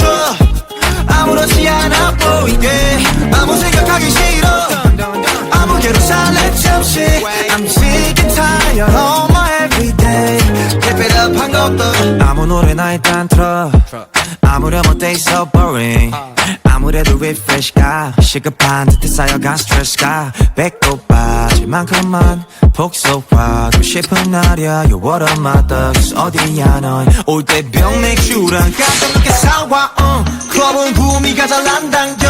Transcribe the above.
춤춰. 아무렇지 않아 보이게. 아무 생각하기 싫어. 아무개로 살래 잠시. I'm sick and tired of my everyday. Keep it up 한 것도 아무 노래나 일단 틀어. 아무렴 어때 so boring. 아무래도 refresh가 시급한 듯해 쌓여간 스트레스가. 배꼽 빠질 만큼만 복속하고 싶은 날이야. You're what I'm at 어디야 넌올때 병 맥주랑 깜짝 놀게 사와 uh. 클럽은 구미가 잘 안 당겨